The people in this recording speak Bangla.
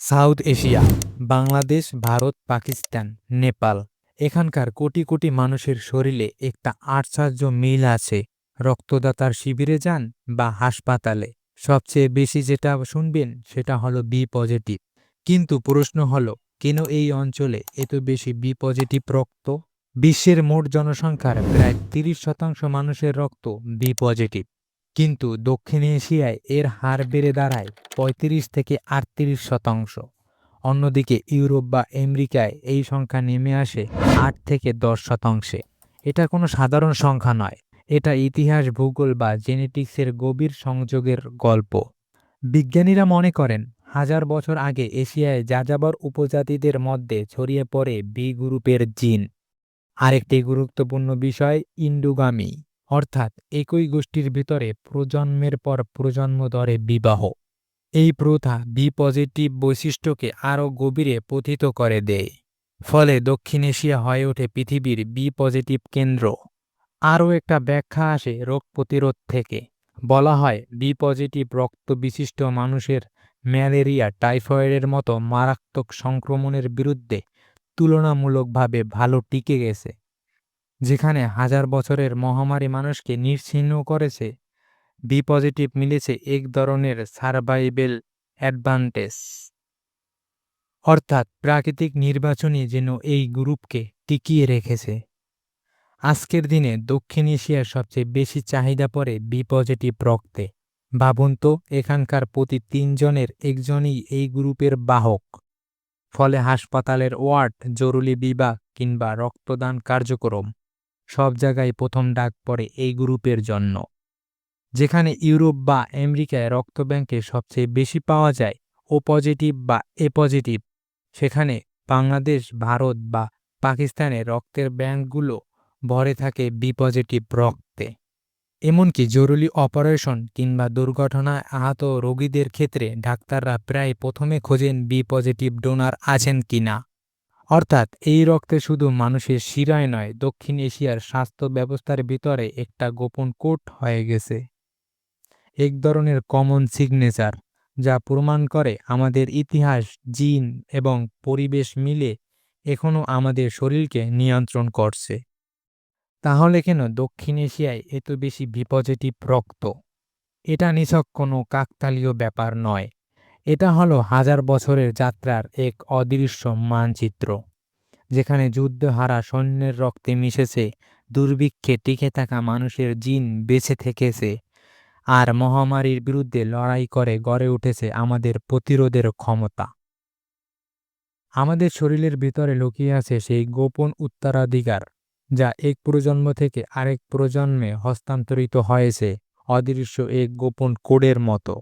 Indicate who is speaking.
Speaker 1: South Asia, Bangladesh, Bharat, Pakistan, Nepal. এখানকার কোটি কোটি মানুষের শরীরে একটা আশ্চর্য মিল আছে। রক্তদাতার শিবিরে যান বা হাসপাতালে। সবচেয়ে বেশি যেটা শুনবেন সেটা হলো বি পজিটিভ। কিন্তু প্রশ্ন হলো, কেন এই অঞ্চলে এত বেশি বি পজিটিভ রক্ত? বিশ্বের মোট জনসংখ্যার প্রায় তিরিশ শতাংশ মানুষের রক্ত বি পজিটিভ। কিন্তু দক্ষিণ এশিয়ায় এর হার বেড়ে দাঁড়ায় পঁয়ত্রিশ থেকে আটত্রিশ শতাংশ। অন্যদিকে ইউরোপ বা আমেরিকায় এই সংখ্যা নেমে আসে আট থেকে দশ শতাংশে। এটা কোনো সাধারণ সংখ্যা নয়। এটা ইতিহাস, ভূগোল বা জেনেটিক্সের গভীর সংযোগের গল্প। বিজ্ঞানীরা মনে করেন, হাজার বছর আগে এশিয়ায় যাযাবর উপজাতিদের মধ্যে ছড়িয়ে পড়ে বি গ্রুপের জিন। আরেকটি গুরুত্বপূর্ণ বিষয় ইন্ডুগামি। অর্থাৎ একই গোষ্ঠীর ভিতরে প্রজন্মের পর প্রজন্ম ধরে বিবাহ। এই প্রথা বি পজিটিভ বৈশিষ্ট্যকে আরও গভীরে পথিত করে দেয়। ফলে দক্ষিণ এশিয়া হয়ে ওঠে পৃথিবীর বি পজিটিভ কেন্দ্র। আরও একটা ব্যাখ্যা আসে রোগ প্রতিরোধ থেকে। বলা হয় বি পজিটিভ রক্ত বিশিষ্ট মানুষের ম্যালেরিয়া, টাইফয়েডের মতো মারাত্মক সংক্রমণের বিরুদ্ধে তুলনামূলকভাবে ভালো টিকে গেছে। যেখানে হাজার বছরের মহামারী মানুষকে নিশ্চিহ্ন করেছে বি পজিটিভ মিলেছে এক ধরনের সার্ভাইভেল অ্যাডভান্টেজ অর্থাৎ প্রাকৃতিক নির্বাচনই যেন এই গ্রুপকে টিকিয়ে রেখেছে। আজকের দিনে দক্ষিণ এশিয়ার সবচেয়ে বেশি চাহিদা পড়ে বি পজিটিভ রক্তে। ভাবুন তো, এখানকার প্রতি তিনজনের একজনই এই গ্রুপের বাহক। ফলে হাসপাতালের ওয়ার্ড, জরুরি বিভাগ কিংবা রক্তদান কার্যক্রম। সব জায়গায় প্রথম ডাক পড়ে এই গ্রুপের জন্য। যেখানে ইউরোপ বা আমেরিকায় রক্তব্যাংকে সবচেয়ে বেশি পাওয়া যায় ও পজিটিভ বা এ পজিটিভ, সেখানে বাংলাদেশ, ভারত বা পাকিস্তানে রক্তের ব্যাংকগুলো ভরে থাকে বি পজিটিভ রক্তে। এমনকি জরুরি অপারেশন কিংবা দুর্ঘটনায় আহত রোগীদের ক্ষেত্রে ডাক্তাররা প্রায় প্রথমে খোঁজেন বি পজিটিভ ডোনার আছেন কিনা। অর্থাৎ এই রক্তে শুধু মানুষের শিরায় নয়, দক্ষিণ এশিয়ার স্বাস্থ্য ব্যবস্থার ভিতরে একটা গোপন কোট হয়ে গেছে। এক ধরনের কমন সিগনেচার যা প্রমাণ করে আমাদের ইতিহাস, জিন এবং পরিবেশ মিলে এখনও আমাদের শরীরকে নিয়ন্ত্রণ করছে। তাহলে কেন দক্ষিণ এশিয়ায় এত বেশি বিপজিটিভ রক্ত? এটা নিছক কোনো কাকতালীয় ব্যাপার নয়। এটা হলো হাজার বছরের যাত্রার এক অদৃশ্য মানচিত্র, যেখানে যুদ্ধ হারা সৈন্যের রক্তে মিশেছে, দুর্ভিক্ষে টিকে থাকা মানুষের জিন বেঁচে থেকেছে, আর মহামারীর বিরুদ্ধে লড়াই করে গড়ে উঠেছে আমাদের প্রতিরোধের ক্ষমতা। আমাদের শরীরের ভিতরে লুকিয়ে আছে সেই গোপন উত্তরাধিকার, যা এক প্রজন্ম থেকে আরেক প্রজন্মে হস্তান্তরিত হয়েছে অদৃশ্য এক গোপন কোডের মতো।